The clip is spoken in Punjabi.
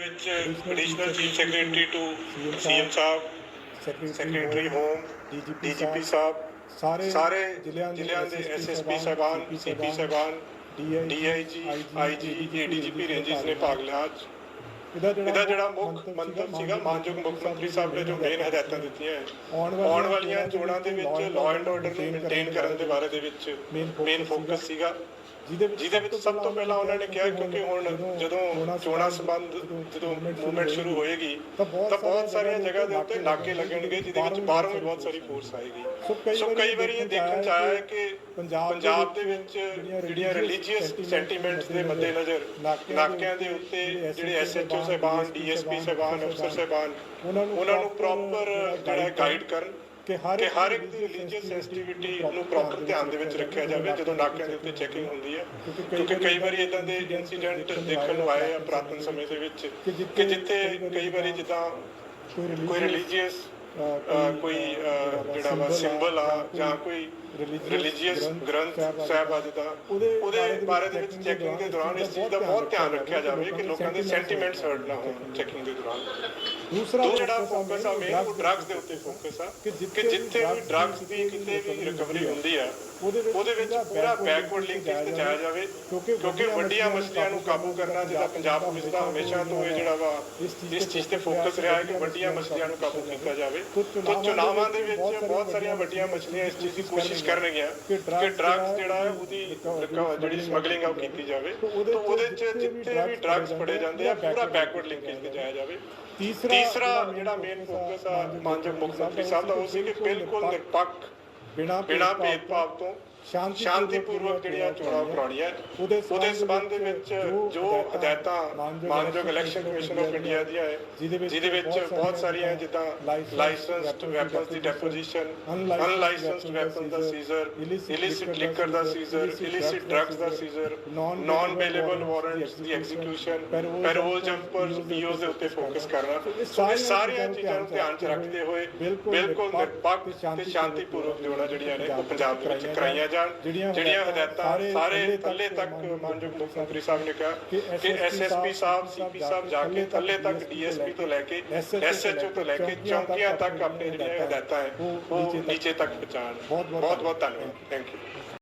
ਵਿੱਚ additional chief secretary to CM Sahib secretary home DGP ਸਾਹਿਬ ਸਾਰੇ ਸਾਰੇ ਜ਼ਿਲ੍ਹਿਆਂ ਜ਼ਿਲ੍ਹਿਆਂ ਦੇ ਐਸਐਸਪੀ ਸਾਹਿਬਾਨ ਸੀਪੀ ਸਾਹਿਬਾਨ ਡੀਆਈਜੀ ਆਈਜੀ ਏਡੀਜੀਪੀ ਰੇਂਜਸ ਨੇ ਭਾਗ ਲਿਆ ਅੱਜ। ਇਹਦਾ ਜਿਹੜਾ ਮੁੱਖ ਮੰਤਵ ਸੀਗਾ ਮਾਨਯੋਗ ਮੁੱਖ ਮੰਤਰੀ ਸਾਹਿਬ ਨੇ ਜੋ ਮੇਨ ਹਦਾਇਤਾਂ ਦਿੱਤੀਆਂ। ਹੈ। ਆਉਣ ਵਾਲੀਆਂ ਚੋਣਾਂ ਦੇ ਵਿੱਚ ਲਾਅ ਐਂਡ ਆਰਡਰ ਨੂੰ ਮੇਨਟੇਨ ਕਰਨ ਦੇ ਬਾਰੇ ਦੇ ਵਿੱਚ ਮੇਨ ਫੋਕਸ ਸੀਗਾ। ਜਿਹਦੇ ਵਿੱਚ ਸਭ ਤੋਂ ਪਹਿਲਾਂ ਉਹਨਾਂ ਨੇ ਕਿਹਾ ਕਿਉਂਕਿ ਹੁਣ ਜਦੋਂ ਚੋਣਾਂ ਸੰਬੰਧ ਜਦੋਂ ਮੂਵਮੈਂਟ ਸ਼ੁਰੂ ਹੋਏਗੀ ਤਾਂ ਬਹੁਤ ਸਾਰੀਆਂ ਜਗ੍ਹਾ ਦੇ ਉੱਤੇ ਨਾਕੇ ਲੱਗਣਗੇ ਜਿਹਦੇ ਵਿੱਚ ਬਾਹਰੋਂ ਵੀ ਬਹੁਤ ਸਾਰੀ ਫੋਰਸ ਆਏਗੀ। ਸੋ ਕਈ ਵਾਰੀ ਇਹ ਦੇਖਣ ਚ ਆਇਆ ਹੈ ਕਿ ਪੰਜਾਬ ਦੇ ਵਿੱਚ ਜਿਹੜੀਆਂ ਰਿਲੀਜੀਅਸ ਸੈਂਟੀਮੈਂਟਸ ਦੇ ਮੱਦੇਨਜ਼ਰ ਨਾਕਿਆਂ ਦੇ ਉੱਤੇ ਜਿਹੜੇ ਐਸਐਚਓ ਸਾਹਿਬਾਨ ਡੀਐਸਪੀ ਸਾਹਿਬਾਨ ਅਫਸਰ ਸਾਹਿਬਾਨ ਉਹਨਾਂ ਨੂੰ ਪ੍ਰੋਪਰ ਜਿਹੜਾ ਗਾਈਡ ਕਰਨ ਕਿ ਹਰ ਇੱਕ ਦੀ ਰਿਲੀਜੀਅਸ ਸੈਂਸਿਟੀਵਿਟੀ ਨੂੰ ਪ੍ਰੋਪਰ ਧਿਆਨ ਦੇ ਵਿੱਚ ਰੱਖਿਆ ਜਾਵੇ ਜਦੋਂ ਨਾਕਿਆਂ ਦੇ ਉੱਤੇ ਚੈਕਿੰਗ ਹੁੰਦੀ ਹੈ। ਕਿਉਂਕਿ ਕਈ ਵਾਰੀ ਇਦਾਂ ਦੇ ਇਨਸੀਡੈਂਟ ਦੇਖਣ ਨੂੰ ਆਏ ਆ ਪੁਰਾਤਨ ਸਮੇਂ ਦੇ ਵਿੱਚ ਕਿ ਜਿੱਥੇ ਕਈ ਵਾਰੀ ਜਿੱਦਾਂ ਕੋਈ ਰਿਲੀਜੀਅਸ ਕੋਈ ਜਿਹੜਾ ਵਾ ਸਿੰਬਲ ਆ ਜਾਂ ਕੋਈ ਰਿਲੀਜੀਅਸ ਗ੍ਰੰਥ ਸਾਹਿਬ ਆ ਜਿੱਦਾਂ ਉਹਦੇ ਬਾਰੇ ਦੇ ਵਿੱਚ ਚੈਕਿੰਗ ਦੇ ਦੌਰਾਨ ਇਸ ਚੀਜ਼ ਦਾ ਬਹੁਤ ਧਿਆਨ ਰੱਖਿਆ ਜਾਵੇ ਕਿ ਲੋਕਾਂ ਦੇ ਸੈਂਟੀਮੈਂਟਸ ਹਰਟ ਨਾ ਹੋਣ ਚੈਕਿੰਗ ਦੇ ਦੌਰਾਨ। ਦੂਸਰਾ ਜਿਹੜਾ ਫੋਕਸ ਆ ਮੇਨ ਉਹ ਡਰੱਗਸ ਦੇ ਉੱਤੇ ਫੋਕਸ ਆ ਕਿ ਜਿੱਥੇ ਵੀ ਡਰੱਗਸ ਦੀ ਕਿਤੇ ਵੀ ਰਿਕਵਰੀ ਹੁੰਦੀ ਆ ਉਹਦੇ ਵਿੱਚ ਪੂਰਾ ਬੈਕਵਰਡ ਲਿੰਕੇਜ ਤੇ ਜਾਇਆ ਜਾਵੇ ਕਿਉਂਕਿ ਵੱਡੀਆਂ ਮਸਲਿਆਂ ਨੂੰ ਕਾਬੂ ਕਰਨਾ ਜਿਹਦਾ ਪੰਜਾਬ ਪੁਲਿਸ ਦਾ ਹਮੇਸ਼ਾ ਤੋਂ ਇਹ ਜਿਹੜਾ ਵਾ ਇਸ ਚੀਜ਼ ਤੇ ਫੋਕਸ ਰਿਹਾ ਹੈ ਕਿ ਵੱਡੀਆਂ ਮਸਲਿਆਂ ਨੂੰ ਕਾਬੂ ਕੀਤਾ ਜਾਵੇ। ਤਾਂ ਚੁਣਾਵਾਂ ਦੇ ਵਿੱਚ ਬਹੁਤ ਸਾਰੀਆਂ ਵੱਡੀਆਂ ਮਸਲੀਆਂ ਇਸ ਚੀਜ਼ ਦੀ ਕੋਸ਼ਿਸ਼ ਕਰਨਗੀਆਂ ਕਿ ਡਰੱਗਸ ਜਿਹੜਾ ਹੈ ਉਹਦੀ ਜਿਹੜੀ ਸਮਗਲਿੰਗ ਆ ਉਹ ਕੀਤੀ ਜਾਵੇ। ਤਾਂ ਉਹਦੇ ਚ ਜਿੱਥੇ ਵੀ ਡਰੱਗਸ ਫੜੇ ਜਾਂਦੇ ਆ ਪੂਰਾ ਬੈਕਵਰਡ ਲਿੰਕੇਜ ਤੇ ਜਾਇਆ ਜਾਵੇ। ਤੀਸਰਾ ਜਿਹੜਾ ਮੇਨ ਫੋਕਸ ਆ ਮਾਨਯੋਗ ਮੁੱਖ ਮੰਤਰੀ ਸਾਹਿਬ ਦਾ ਉਹ ਸੀ ਕਿ ਬਿਲਕੁਲ ਨਿਰਪੱਖ ਬਿਨਾ ਬਿਨਾਂ ਭੇਦਭਾਵ ਤੋਂ ਸ਼ਾਂਤੀਪੂਰਵਕ ਜਿਹੜੀਆਂ ਚੋਣਾਂ ਕਰਾਉਣੀਆਂ ਉਹਦੇ ਸਬੰਧ ਦੇ ਵਿੱਚ ਜੋ ਹਦਾਇਤਾਂ ਮਾਨਯੋਗ ਇਲੈਕਸ਼ਨ ਕਮਿਸ਼ਨ ਆਫ ਇੰਡੀਆ ਦੀਆਂ ਹੈ ਜਿਹਦੇ ਵਿੱਚ ਬਹੁਤ ਸਾਰੀਆਂ ਜਿੱਦਾਂ ਲਾਇਸੈਂਸਡ ਵੈਪਨਸ ਦੀ ਡੈਪੋਜੀਸ਼ਨ ਅਨਲਾਇਸੈਂਸਡ ਵੈਪਨ ਦਾ ਸੀਜ਼ਰ ਇਲਿਸਿਟ ਲਿਕਰ ਦਾ ਸੀਜ਼ਰ ਇਲਿਸਿਟ ਡਰੱਗਸ ਦਾ ਸੀਜ਼ਰ ਨਾਨ ਬੇਲੇਬਲ ਵਾਰੰਟਸ ਦੀ ਐਗਜ਼ੀਕਿਊਸ਼ਨ ਪੈਰੋਲ ਜੰਪਰਸ ਪੀਓਸ ਦੇ ਉੱਤੇ ਫੋਕਸ ਕਰਨਾ ਸੋ ਇਹ ਸਾਰੀਆਂ ਚੀਜ਼ਾਂ ਨੂੰ ਧਿਆਨ 'ਚ ਰੱਖਦੇ ਹੋਏ ਬਿਲਕੁਲ ਨਿਰਪੱਖ ਤੇ ਸ਼ਾਂਤੀਪੂਰਵਕ ਚੋਣਾਂ ਜਿਹੜੀਆਂ ਨੇ ਉਹ ਪੰਜਾਬ ਦੇ ਵਿੱਚ ਕਰਾਈਆਂ ਜਾਣ ਜਿਹੜੀਆਂ ਹਦਾਇਤਾਂ ਸਾਰੇ ਥੱਲੇ ਤੱਕ ਮਾਨਯੋਗ ਮੁੱਖ ਮੰਤਰੀ ਸਾਹਿਬ ਨੇ ਕਿਹਾ ਕਿ ਐਸਐਸਪੀ ਸਾਹਿਬ ਸੀਪੀ ਸਾਹਿਬ ਜਾ ਕੇ ਥੱਲੇ ਤੱਕ ਡੀਐਸਪੀ ਤੋਂ ਲੈ ਕੇ ਐਸਐਚਓ ਤੋਂ ਲੈ ਕੇ ਚੌਂਕੀਆਂ ਤੱਕ ਆਪਣੇ ਜਿਹੜੀਆਂ ਹਦਾਇਤਾਂ ਹੈ ਉਹ ਨੀਚੇ ਤੱਕ ਪਹੁੰਚਾਉਣ ਬਹੁਤ ਬਹੁਤ ਧੰਨਵਾਦ ਥੈਂਕ ਯੂ